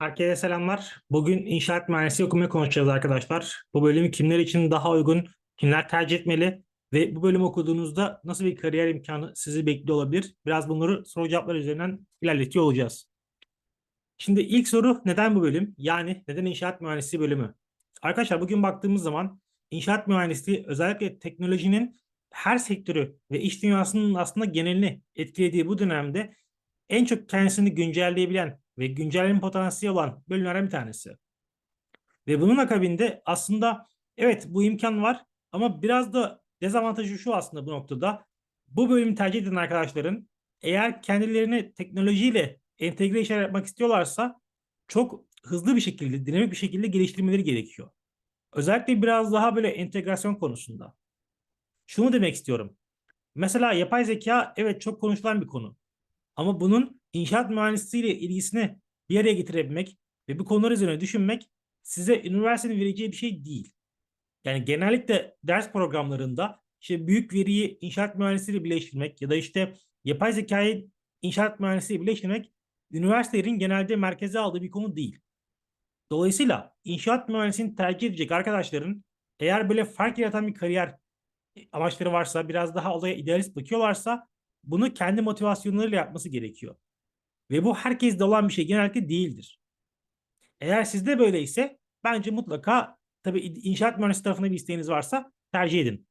Herkese selamlar. Bugün inşaat mühendisliği okumayı konuşacağız arkadaşlar. Bu bölümü kimler için daha uygun, kimler tercih etmeli ve bu bölümü okuduğunuzda nasıl bir kariyer imkanı sizi bekliyor olabilir? Biraz bunları soru cevaplar üzerinden ilerletiyor olacağız. Şimdi ilk soru neden bu bölüm? Yani neden inşaat mühendisliği bölümü? Arkadaşlar bugün baktığımız zaman inşaat mühendisliği özellikle teknolojinin her sektörü ve iş dünyasının aslında genelini etkilediği bu dönemde en çok kendisini güncelleyebilen ve güncelleme potansiyeli olan bölümlerden bir tanesi. Ve bunun akabinde aslında evet bu imkan var ama biraz da dezavantajı şu aslında bu noktada. Bu bölümü tercih eden arkadaşların eğer kendilerini teknolojiyle entegre işler yapmak istiyorlarsa çok hızlı bir şekilde, dinamik bir şekilde geliştirmeleri gerekiyor. Özellikle biraz daha böyle entegrasyon konusunda. Şunu demek istiyorum. Mesela yapay zeka evet çok konuşulan bir konu. Ama bunun inşaat mühendisliğiyle ilgisini bir araya getirebilmek ve bu konular üzerine düşünmek size üniversitenin vereceği bir şey değil. Yani genellikle ders programlarında işte büyük veriyi inşaat mühendisliğiyle birleştirmek ya da işte yapay zekayı inşaat mühendisliğiyle birleştirmek üniversitelerin genelde merkeze aldığı bir konu değil. Dolayısıyla inşaat mühendisliğini tercih edecek arkadaşların eğer böyle fark yaratan bir kariyer amaçları varsa, biraz daha olaya idealist bakıyorlarsa bunu kendi motivasyonlarıyla yapması gerekiyor. Ve bu herkeste olan bir şey genellikle değildir. Eğer sizde böyleyse bence mutlaka tabii inşaat mühendisi tarafında bir isteğiniz varsa tercih edin.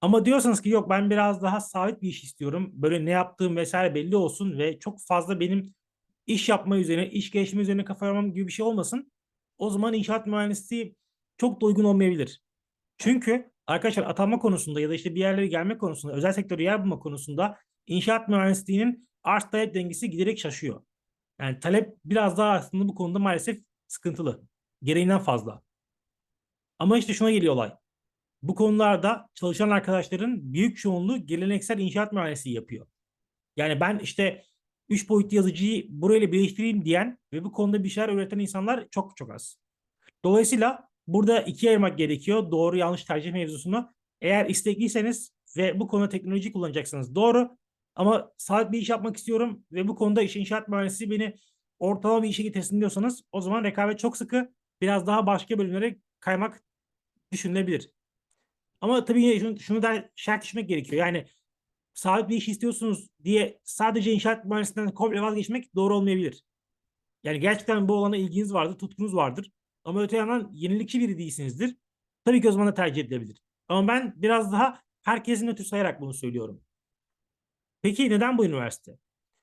Ama diyorsanız ki yok ben biraz daha sabit bir iş istiyorum. Böyle ne yaptığım vesaire belli olsun ve çok fazla benim iş yapma üzerine, iş geliştirme üzerine kafa yormam gibi bir şey olmasın. O zaman inşaat mühendisliği çok da uygun olmayabilir. Çünkü arkadaşlar atanma konusunda ya da işte bir yerlere gelme konusunda, özel sektörü yer bulma konusunda inşaat mühendisliğinin arz talep dengesi giderek şaşıyor. Yani talep biraz daha aslında bu konuda maalesef sıkıntılı. Gereğinden fazla. Ama işte şuna geliyor olay. Bu konularda çalışan arkadaşların büyük çoğunluğu geleneksel inşaat mühendisliği yapıyor. Yani ben işte üç boyutlu yazıcıyı burayla birleştireyim diyen ve bu konuda bir şeyler üreten insanlar çok çok az. Dolayısıyla burada ikiye ayırmak gerekiyor doğru yanlış tercih mevzusunu. Eğer istekliyseniz ve bu konuda teknoloji kullanacaksınız doğru. Ama sabit bir iş yapmak istiyorum ve bu konuda iş inşaat mühendisi beni ortalama bir işe getirsin diyorsanız o zaman rekabet çok sıkı. Biraz daha başka bölümlere kaymak düşünülebilir. Ama tabii yine şunu, şunu da şart düşmek gerekiyor. Yani sabit bir iş istiyorsunuz diye sadece inşaat mühendisinden komple vazgeçmek doğru olmayabilir. Yani gerçekten bu alana ilginiz vardır, tutkunuz vardır. Ama öte yandan yenilikçi biri değilsinizdir. Tabii ki o zaman da tercih edilebilir. Ama ben biraz daha herkesin ötü sayarak bunu söylüyorum. Peki neden bu üniversite?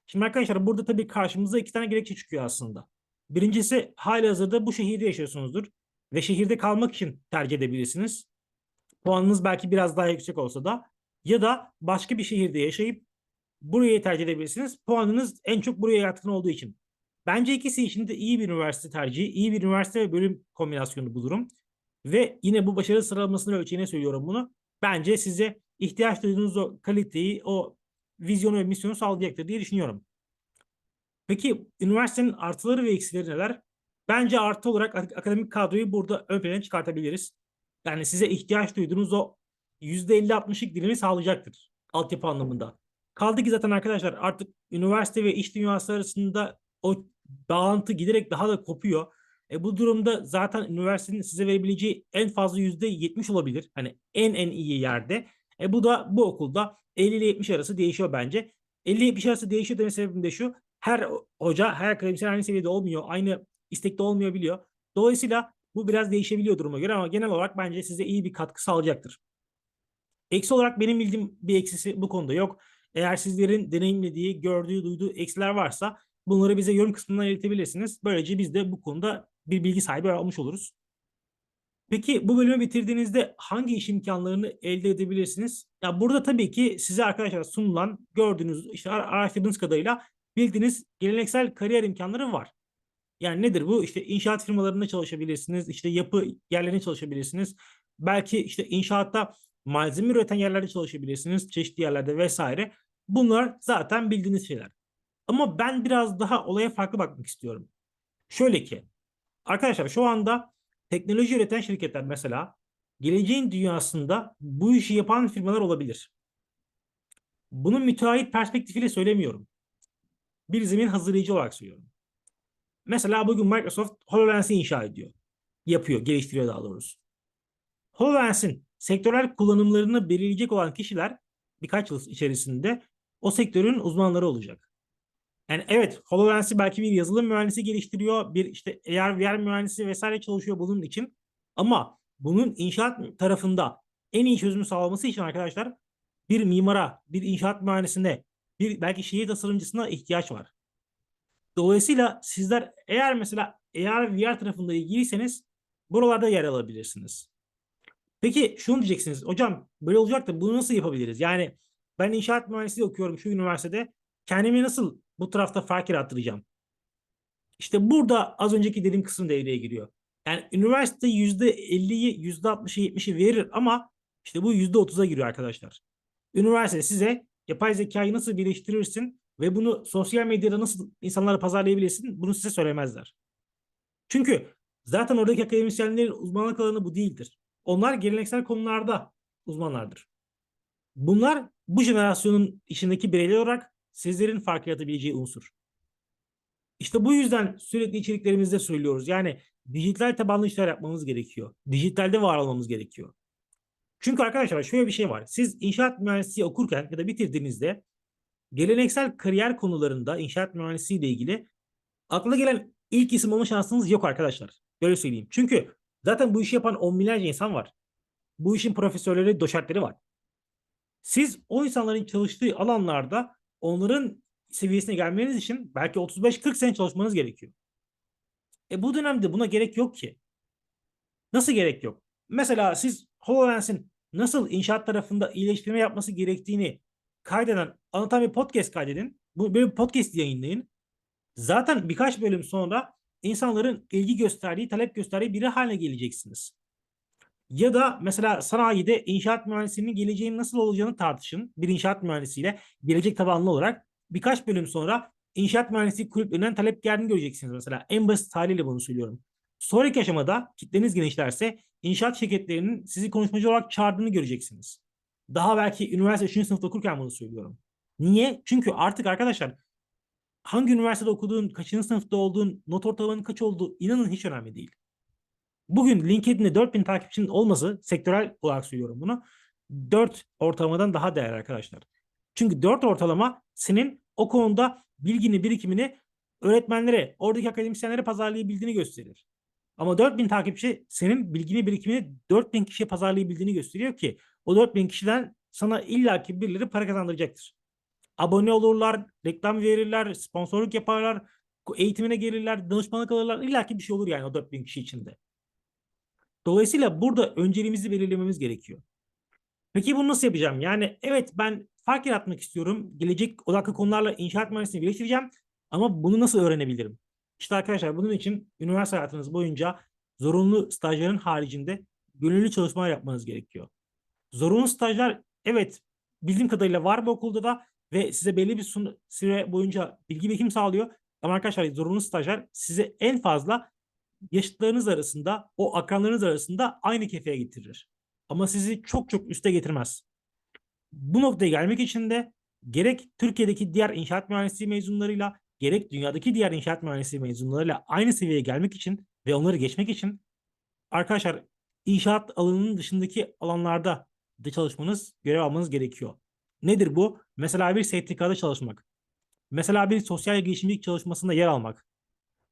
Şimdi arkadaşlar burada tabii karşımıza iki tane gerekçe çıkıyor aslında. Birincisi hali hazırda bu şehirde yaşıyorsunuzdur ve şehirde kalmak için tercih edebilirsiniz. Puanınız belki biraz daha yüksek olsa da ya da başka bir şehirde yaşayıp burayı tercih edebilirsiniz. Puanınız en çok buraya yatkın olduğu için. Bence ikisi için de iyi bir üniversite tercihi, iyi bir üniversite ve bölüm kombinasyonu bulurum. Ve yine bu başarı sıralamasını ölçeğine söylüyorum bunu. Bence size ihtiyaç duyduğunuz o kaliteyi, o vizyonu ve misyonu sağlayacaktır diye düşünüyorum. Peki üniversitenin artıları ve eksileri neler? Bence artı olarak akademik kadroyu burada ön plana çıkartabiliriz. Yani size ihtiyaç duyduğunuz o %50-60'lık dilimi sağlayacaktır altyapı anlamında. Kaldı ki zaten arkadaşlar artık üniversite ve iş dünyası arasında o bağlantı giderek daha da kopuyor. E bu durumda zaten üniversitenin size verebileceği en fazla %70 olabilir. Hani en en iyi yerde. E bu da bu okulda 50 ile 70 arası değişiyor bence. 50 ile 70 arası değişiyor deme sebebim de şu. Her hoca, her akademisyen aynı seviyede olmuyor. Aynı istekte olmuyor biliyor. Dolayısıyla bu biraz değişebiliyor duruma göre ama genel olarak bence size iyi bir katkı sağlayacaktır. Eksi olarak benim bildiğim bir eksisi bu konuda yok. Eğer sizlerin deneyimlediği, gördüğü, duyduğu eksiler varsa bunları bize yorum kısmından iletebilirsiniz. Böylece biz de bu konuda bir bilgi sahibi olmuş oluruz. Peki bu bölümü bitirdiğinizde hangi iş imkanlarını elde edebilirsiniz? Ya burada tabii ki size arkadaşlar sunulan, gördüğünüz, işte araştırdığınız kadarıyla bildiğiniz geleneksel kariyer imkanları var. Yani nedir bu? İşte inşaat firmalarında çalışabilirsiniz, işte yapı yerlerinde çalışabilirsiniz. Belki işte inşaatta malzeme üreten yerlerde çalışabilirsiniz, çeşitli yerlerde vesaire. Bunlar zaten bildiğiniz şeyler. Ama ben biraz daha olaya farklı bakmak istiyorum. Şöyle ki, arkadaşlar şu anda teknoloji üreten şirketler mesela geleceğin dünyasında bu işi yapan firmalar olabilir. Bunun müteahhit perspektifiyle söylemiyorum. Bir zemin hazırlayıcı olarak söylüyorum. Mesela bugün Microsoft HoloLens'i inşa ediyor. Yapıyor, geliştiriyor daha doğrusu. HoloLens'in sektörel kullanımlarını belirleyecek olan kişiler birkaç yıl içerisinde o sektörün uzmanları olacak. Yani evet HoloLens'i belki bir yazılım mühendisi geliştiriyor, bir işte AR, VR mühendisi vesaire çalışıyor bunun için. Ama bunun inşaat tarafında en iyi çözümü sağlaması için arkadaşlar bir mimara, bir inşaat mühendisine, bir belki şehir tasarımcısına ihtiyaç var. Dolayısıyla sizler eğer mesela AR VR tarafında ilgiliyseniz buralarda yer alabilirsiniz. Peki şunu diyeceksiniz. Hocam böyle olacak da bunu nasıl yapabiliriz? Yani ben inşaat mühendisliği okuyorum şu üniversitede. Kendimi nasıl bu tarafta fark yarattıracağım? İşte burada az önceki dediğim kısım devreye giriyor. Yani üniversite %50'yi, %60'ı, %70'i verir ama işte bu %30'a giriyor arkadaşlar. Üniversite size yapay zekayı nasıl birleştirirsin ve bunu sosyal medyada nasıl insanlara pazarlayabilirsin bunu size söylemezler. Çünkü zaten oradaki akademisyenlerin uzmanlık alanı bu değildir. Onlar geleneksel konularda uzmanlardır. Bunlar bu jenerasyonun içindeki bireyler olarak sizlerin fark yaratabileceği unsur. İşte bu yüzden sürekli içeriklerimizde söylüyoruz. Yani dijital tabanlı işler yapmamız gerekiyor. Dijitalde var olmamız gerekiyor. Çünkü arkadaşlar şöyle bir şey var. Siz inşaat mühendisliği okurken ya da bitirdiğinizde geleneksel kariyer konularında inşaat mühendisliği ile ilgili akla gelen ilk isim olma şansınız yok arkadaşlar. Böyle söyleyeyim. Çünkü zaten bu işi yapan on binlerce insan var. Bu işin profesörleri, doçentleri var. Siz o insanların çalıştığı alanlarda onların seviyesine gelmeniz için belki 35-40 sene çalışmanız gerekiyor. E bu dönemde buna gerek yok ki. Nasıl gerek yok? Mesela siz HoloLens'in nasıl inşaat tarafında iyileştirme yapması gerektiğini kaydeden, anlatan bir podcast kaydedin. Bu böyle bir podcast yayınlayın. Zaten birkaç bölüm sonra insanların ilgi gösterdiği, talep gösterdiği biri haline geleceksiniz. Ya da mesela sanayide inşaat mühendisliğinin geleceğinin nasıl olacağını tartışın. Bir inşaat mühendisiyle gelecek tabanlı olarak birkaç bölüm sonra inşaat mühendisliği kulüplerinden talep geldiğini göreceksiniz mesela. En basit haliyle bunu söylüyorum. Sonraki aşamada kitleniz genişlerse inşaat şirketlerinin sizi konuşmacı olarak çağırdığını göreceksiniz. Daha belki üniversite 3. sınıfta okurken bunu söylüyorum. Niye? Çünkü artık arkadaşlar hangi üniversitede okuduğun, kaçıncı sınıfta olduğun, not ortalamanın kaç olduğu inanın hiç önemli değil. Bugün LinkedIn'de 4000 takipçinin olması, sektörel olarak söylüyorum bunu, 4 ortalamadan daha değerli arkadaşlar. Çünkü 4 ortalama senin o konuda bilgini, birikimini öğretmenlere, oradaki akademisyenlere pazarlayabildiğini gösterir. Ama 4000 takipçi senin bilgini, birikimini 4000 kişiye pazarlayabildiğini gösteriyor ki o 4000 kişiden sana illaki birileri para kazandıracaktır. Abone olurlar, reklam verirler, sponsorluk yaparlar, eğitimine gelirler, danışmanlık alırlar. illaki bir şey olur yani o 4000 kişi içinde. Dolayısıyla burada önceliğimizi belirlememiz gerekiyor. Peki bunu nasıl yapacağım? Yani evet ben fark yaratmak istiyorum. Gelecek odaklı konularla inşaat mühendisliğini birleştireceğim. Ama bunu nasıl öğrenebilirim? İşte arkadaşlar bunun için üniversite hayatınız boyunca zorunlu stajların haricinde gönüllü çalışmalar yapmanız gerekiyor. Zorunlu stajlar evet bildiğim kadarıyla var bu okulda da ve size belli bir süre boyunca bilgi birikim sağlıyor. Ama arkadaşlar zorunlu stajlar size en fazla yaşıtlarınız arasında, o akranlarınız arasında aynı kefeye getirir. Ama sizi çok çok üste getirmez. Bu noktaya gelmek için de gerek Türkiye'deki diğer inşaat mühendisliği mezunlarıyla gerek dünyadaki diğer inşaat mühendisliği mezunlarıyla aynı seviyeye gelmek için ve onları geçmek için arkadaşlar inşaat alanının dışındaki alanlarda da çalışmanız, görev almanız gerekiyor. Nedir bu? Mesela bir STK'da çalışmak. Mesela bir sosyal girişimcilik çalışmasında yer almak.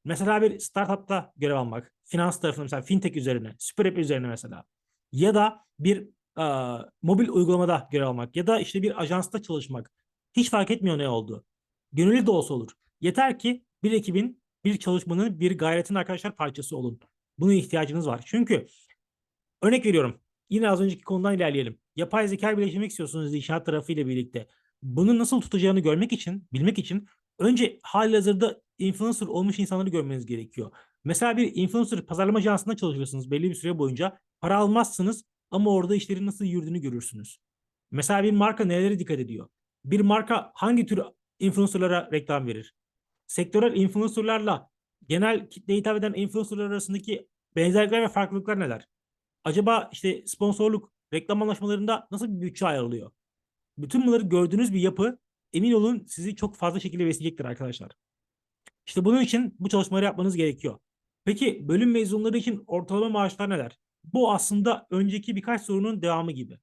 Mesela bir startupta görev almak. Finans tarafında mesela fintech üzerine, süper app üzerine mesela. Ya da bir e, mobil uygulamada görev almak. Ya da işte bir ajansta çalışmak. Hiç fark etmiyor ne oldu. Gönüllü de olsa olur. Yeter ki bir ekibin, bir çalışmanın, bir gayretin arkadaşlar parçası olun. Buna ihtiyacınız var. Çünkü örnek veriyorum. Yine az önceki konudan ilerleyelim. Yapay zeka birleştirmek istiyorsunuz inşaat tarafıyla birlikte. Bunu nasıl tutacağını görmek için, bilmek için önce halihazırda influencer olmuş insanları görmeniz gerekiyor. Mesela bir influencer pazarlama ajansında çalışıyorsunuz belli bir süre boyunca. Para almazsınız ama orada işlerin nasıl yürüdüğünü görürsünüz. Mesela bir marka nelere dikkat ediyor? Bir marka hangi tür influencerlara reklam verir? Sektörel influencerlarla genel kitleye hitap eden influencerlar arasındaki benzerlikler ve farklılıklar neler? Acaba işte sponsorluk, reklam anlaşmalarında nasıl bir bütçe ayrılıyor? Bütün bunları gördüğünüz bir yapı emin olun sizi çok fazla şekilde besleyecektir arkadaşlar. İşte bunun için bu çalışmaları yapmanız gerekiyor. Peki bölüm mezunları için ortalama maaşlar neler? Bu aslında önceki birkaç sorunun devamı gibi.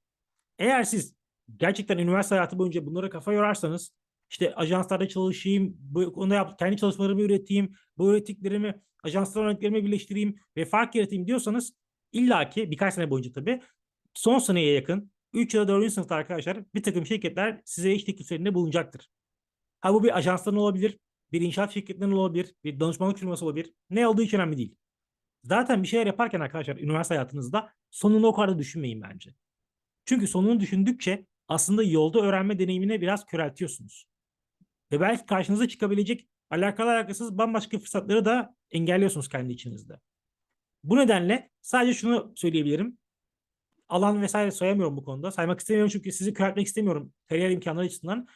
Eğer siz gerçekten üniversite hayatı boyunca bunlara kafa yorarsanız işte ajanslarda çalışayım, bu konuda yap, kendi çalışmalarımı üreteyim, bu ürettiklerimi ajanslar örneklerime birleştireyim ve fark yaratayım diyorsanız illaki birkaç sene boyunca tabii son seneye yakın 3 ya da 4. sınıfta arkadaşlar bir takım şirketler size iş tekliflerinde bulunacaktır. Ha bu bir ajansların olabilir, bir inşaat şirketlerinin olabilir, bir danışmanlık firması olabilir. Ne olduğu hiç önemli değil. Zaten bir şeyler yaparken arkadaşlar üniversite hayatınızda sonunu o kadar düşünmeyin bence. Çünkü sonunu düşündükçe aslında yolda öğrenme deneyimine biraz köreltiyorsunuz. Ve belki karşınıza çıkabilecek alakalı alakasız bambaşka fırsatları da engelliyorsunuz kendi içinizde. Bu nedenle sadece şunu söyleyebilirim. Alan vesaire sayamıyorum bu konuda. Saymak istemiyorum çünkü sizi köreltmek istemiyorum kariyer imkanları açısından.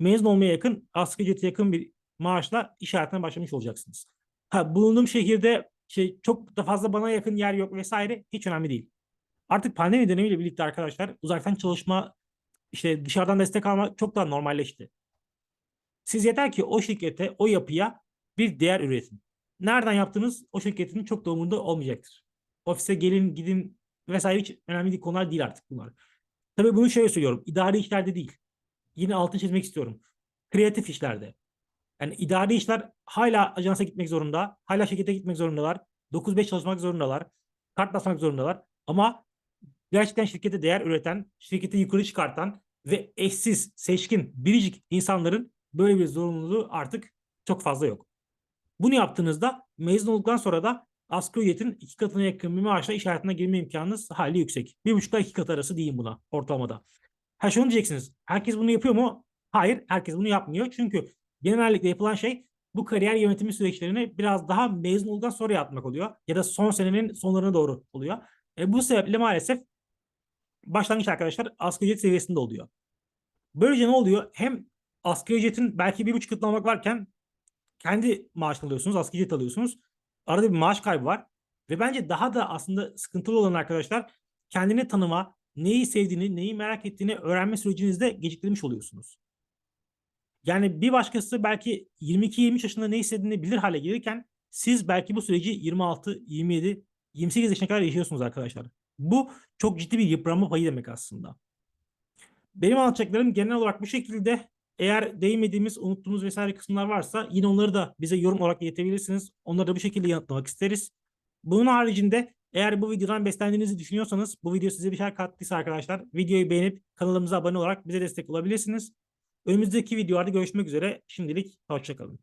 Mezun olmaya yakın, asgari ücrete yakın bir maaşla iş hayatına başlamış olacaksınız. Ha, bulunduğum şehirde şey çok da fazla bana yakın yer yok vesaire hiç önemli değil. Artık pandemi dönemiyle birlikte arkadaşlar uzaktan çalışma işte dışarıdan destek alma çok daha normalleşti. Siz yeter ki o şirkete, o yapıya bir değer üretin. Nereden yaptığınız o şirketin çok da umurunda olmayacaktır. Ofise gelin, gidin vesaire hiç önemli değil konular değil artık bunlar. Tabii bunu şöyle söylüyorum. İdari işlerde değil. Yine altını çizmek istiyorum. Kreatif işlerde. Yani idari işler hala ajansa gitmek zorunda. Hala şirkete gitmek zorundalar. 9-5 çalışmak zorundalar. Kart basmak zorundalar. Ama gerçekten şirkete değer üreten, şirketi yukarı çıkartan ve eşsiz, seçkin, biricik insanların böyle bir zorunluluğu artık çok fazla yok. Bunu yaptığınızda mezun olduktan sonra da asgari ücretin iki katına yakın bir maaşla iş hayatına girme imkanınız hali yüksek. Bir buçukla iki kat arası diyeyim buna ortalamada. Ha şunu diyeceksiniz. Herkes bunu yapıyor mu? Hayır, herkes bunu yapmıyor. Çünkü genellikle yapılan şey bu kariyer yönetimi süreçlerini biraz daha mezun olduktan sonra yapmak oluyor. Ya da son senenin sonlarına doğru oluyor. E, bu sebeple maalesef başlangıç arkadaşlar asgari ücret seviyesinde oluyor. Böylece ne oluyor? Hem asgari ücretin belki bir buçuk almak varken kendi maaşını alıyorsunuz, asgari ücret alıyorsunuz. Arada bir maaş kaybı var. Ve bence daha da aslında sıkıntılı olan arkadaşlar kendini tanıma, neyi sevdiğini, neyi merak ettiğini öğrenme sürecinizde geciktirmiş oluyorsunuz. Yani bir başkası belki 22-23 yaşında ne istediğini bilir hale gelirken siz belki bu süreci 26, 27, 28 yaşına kadar yaşıyorsunuz arkadaşlar. Bu çok ciddi bir yıpranma payı demek aslında. Benim anlatacaklarım genel olarak bu şekilde. Eğer değinmediğimiz, unuttuğumuz vesaire kısımlar varsa yine onları da bize yorum olarak iletebilirsiniz. Onları da bu şekilde yanıtlamak isteriz. Bunun haricinde eğer bu videodan beslendiğinizi düşünüyorsanız, bu video size bir şey kattıysa arkadaşlar videoyu beğenip kanalımıza abone olarak bize destek olabilirsiniz. Önümüzdeki videolarda görüşmek üzere. Şimdilik hoşçakalın.